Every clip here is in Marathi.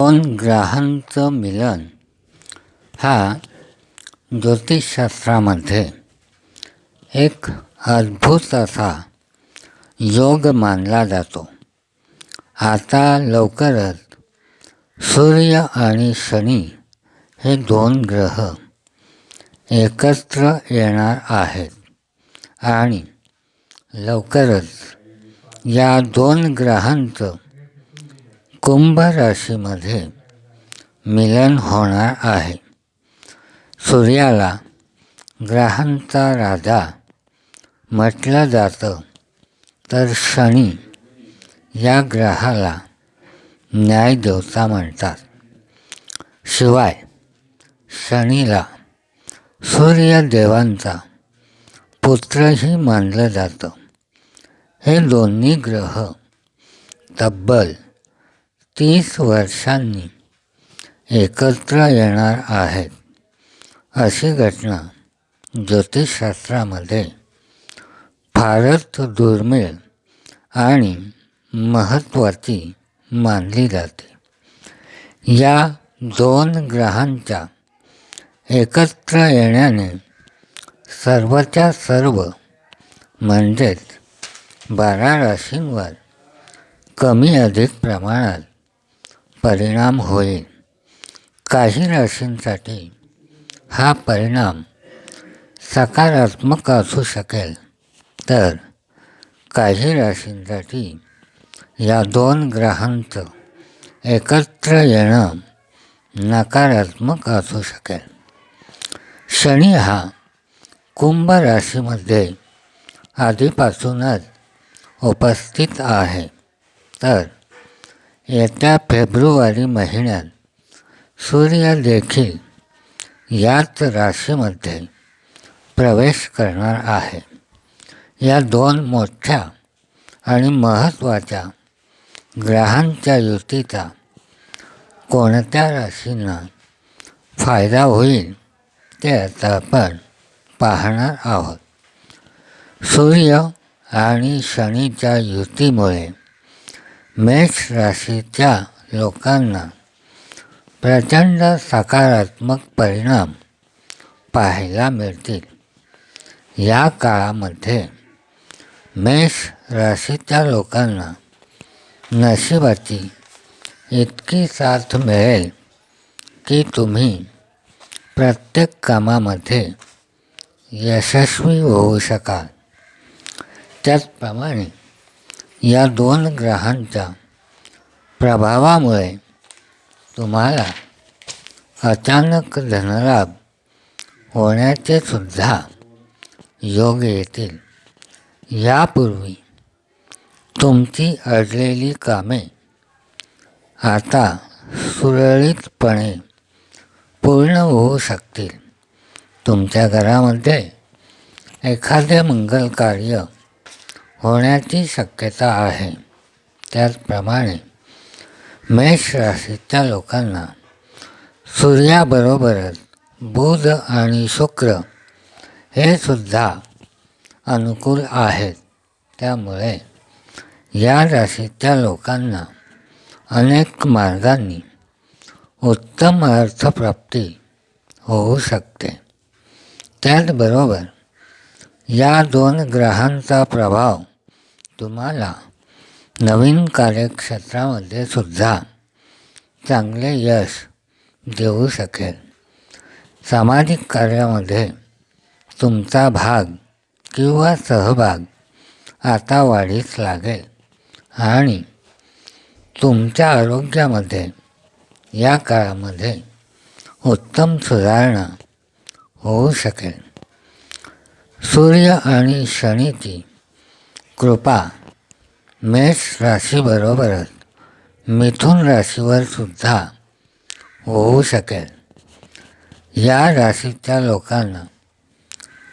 दोन ग्रहांचं मिलन हा ज्योतिषशास्त्रामध्ये एक अद्भुत असा योग मानला जातो. आता लवकरच सूर्य आणि शनी हे दोन ग्रह एकत्र येणार आहेत आणि लवकरच या दोन ग्रहांचं कुंभ राशीमध्ये मिलन होणार आहे. सूर्याला ग्रहांचा राजा म्हटलं जातं. तर शनी या ग्रहाला न्यायदेवता म्हणतात. शिवाय शनीला सूर्यदेवांचा पुत्रही मानलं जातं. हे दोन्ही ग्रह तब्बल तीस वर्षांनी एकत्र येणार आहेत. अशी घटना ज्योतिषशास्त्रामध्ये फारच दुर्मिळ आणि महत्त्वाची मानली जाते. या दोन ग्रहांच्या एकत्र येण्याने सर्वच्या सर्व म्हणजेच बारा राशींवर कमी अधिक प्रमाणात परिणाम होईल. काही राशींसाठी हा परिणाम सकारात्मक असू शकेल. तर काही राशींसाठी या दोन ग्रहांचं एकत्र येणं नकारात्मक असू शकेल. शनी हा कुंभ राशीमध्ये आधीपासूनच उपस्थित आहे. तर येत्या फेब्रुवारी महिन्यात सूर्य देखील याच राशीमध्ये प्रवेश करणार आहे. या दोन मोठ्या आणि महत्त्वाच्या ग्रहांच्या युतीचा कोणत्या राशींना फायदा होईल ते आता आपण पाहणार आहोत. सूर्य आणि शनीच्या युतीमुळे मेष राशीच्या लोकांना प्रचंड सकारात्मक परिणाम पाहायला मिळतील. या काळामध्ये मेष राशीच्या लोकांना नशिबाची इतकी साथ मिळेल की तुम्ही प्रत्येक कामामध्ये यशस्वी होऊ शकाल. त्याचप्रमाणे या दोन ग्रहांच्या प्रभावामुळे तुम्हाला अचानक धनलाभ होण्याचे सुद्धा योग येतील. यापूर्वी तुमची अडलेली कामे आता सुरळीतपणे पूर्ण होऊ शकतील. तुमच्या घरामध्ये एखादे मंगल कार्य होण्याची शक्यता आहे. त्याचप्रमाणे मेष राशीच्या लोकांना सूर्याबरोबरच बुध आणि शुक्र हे सुद्धा अनुकूल आहेत. त्यामुळे या राशीच्या लोकांना अनेक मार्गांनी उत्तम अर्थप्राप्ती होऊ शकते. त्याचबरोबर या दोन ग्रहांचा प्रभाव तुम्हाला नवीन कार्यक्षेत्रामध्ये सुद्धा चांगले यश देऊ शकेल. सामाजिक कार्यामध्ये तुमचा भाग किंवा सहभाग आता वाढीस लागेल आणि तुमच्या आरोग्यामध्ये या काळामध्ये उत्तम सुधारणा होऊ शकेल. सूर्य आणि शनीची कृपा मेष राशीबरोबरच मिथुन राशीवर सुद्धा होऊ शकेल. या राशीच्या लोकांना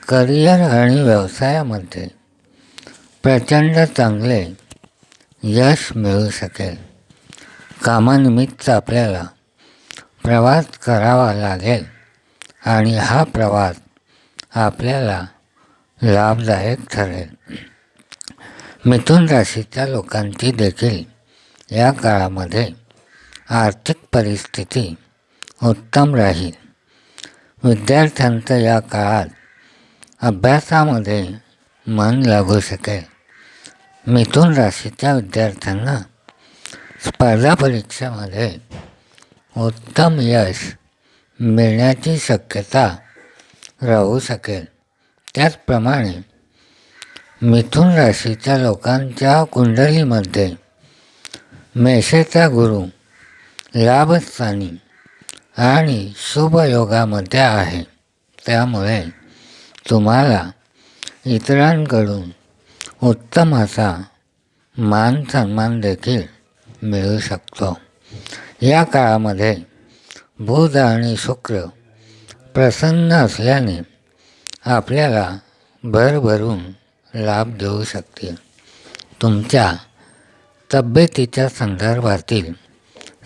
करिअर आणि व्यवसायामध्ये प्रचंड चांगले यश मिळू शकेल. कामानिमित्त आपल्याला प्रवास करावा लागेल आणि हा प्रवास आपल्याला लाभदायक ठरेल. मिथुन राशीच्या लोकांची देखील या काळामध्ये आर्थिक परिस्थिती उत्तम राहील. विद्यार्थ्यांचं या काळात अभ्यासामध्ये मन लागू शकेल. मिथुन राशीच्या विद्यार्थ्यांना स्पर्धा परीक्षेमध्ये उत्तम यश मिळण्याची शक्यता राहू शकेल. त्याचप्रमाणे मिथुन राशीच्या लोकांच्या कुंडलीमध्ये मेषेचा गुरु लाभस्थानी आणि शुभयोगामध्ये आहे. त्यामुळे तुम्हाला इतरांकडून उत्तम असा मान सन्मान देखील मिळू शकतो. या काळामध्ये बुध आणि शुक्र प्रसन्न असल्याने आपल्याला भरभरून लाभ देऊ शकतील. तुमच्या तब्येतीच्या संदर्भातील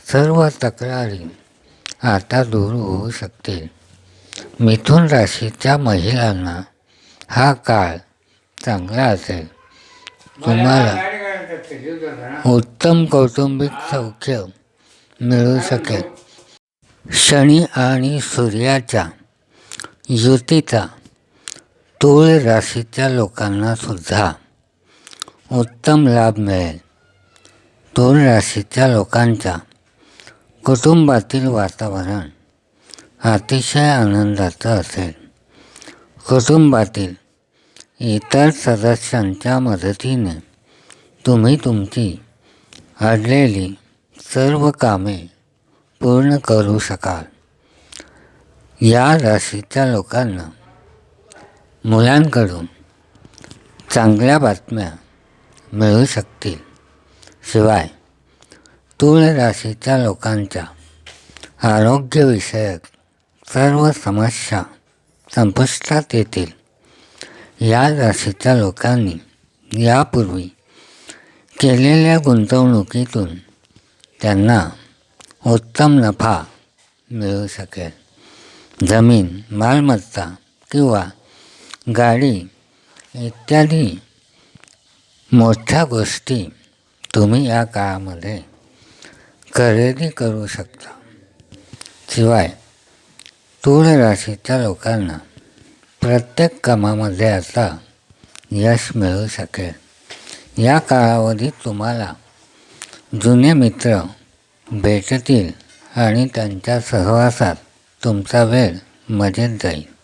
सर्व तक्रारी आता दूर होऊ शकतील. मिथुन राशीच्या महिलांना हा काळ चांगला असेल. तुम्हाला उत्तम कौटुंबिक सौख्य मिळू शकेल. शनी आणि सूर्याच्या युतीचा तूळ राशीच्या लोकांना सुद्धा उत्तम लाभ मिळेल. तूळ राशीच्या लोकांच्या कुटुंबातील वातावरण अतिशय आनंदाचं असेल. कुटुंबातील इतर सदस्यांच्या मदतीने तुम्ही तुमची अडलेली सर्व कामे पूर्ण करू शकाल. या राशीच्या लोकांना मुलांकडून चांगल्या बातम्या मिळू शकतील. शिवाय तूळ राशीच्या लोकांच्या आरोग्यविषयक सर्व समस्या संपुष्टात येतील. या राशीच्या लोकांनी यापूर्वी केलेल्या गुंतवणुकीतून त्यांना उत्तम नफा मिळू शकेल. जमीन मालमत्ता किंवा गाडी इत्यादी मोठ्या गोष्टी तुम्ही या काळामध्ये खरेदी करू शकता. शिवाय तूळ राशीच्या लोकांना प्रत्येक कामामध्ये आता यश मिळू शकेल. या कालावधीत तुम्हाला जुने मित्र भेटतील आणि त्यांच्या सहवासात तुमचा वेळ मजेत जाईल.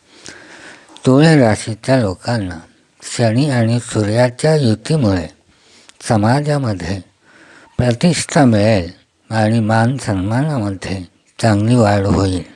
तुळ राशीच्या लोकांना शनी आणि सूर्याच्या युतीमुळे समाजामध्ये प्रतिष्ठा मिळेल आणि मान सन्मानामध्ये चांगली वाढ होईल.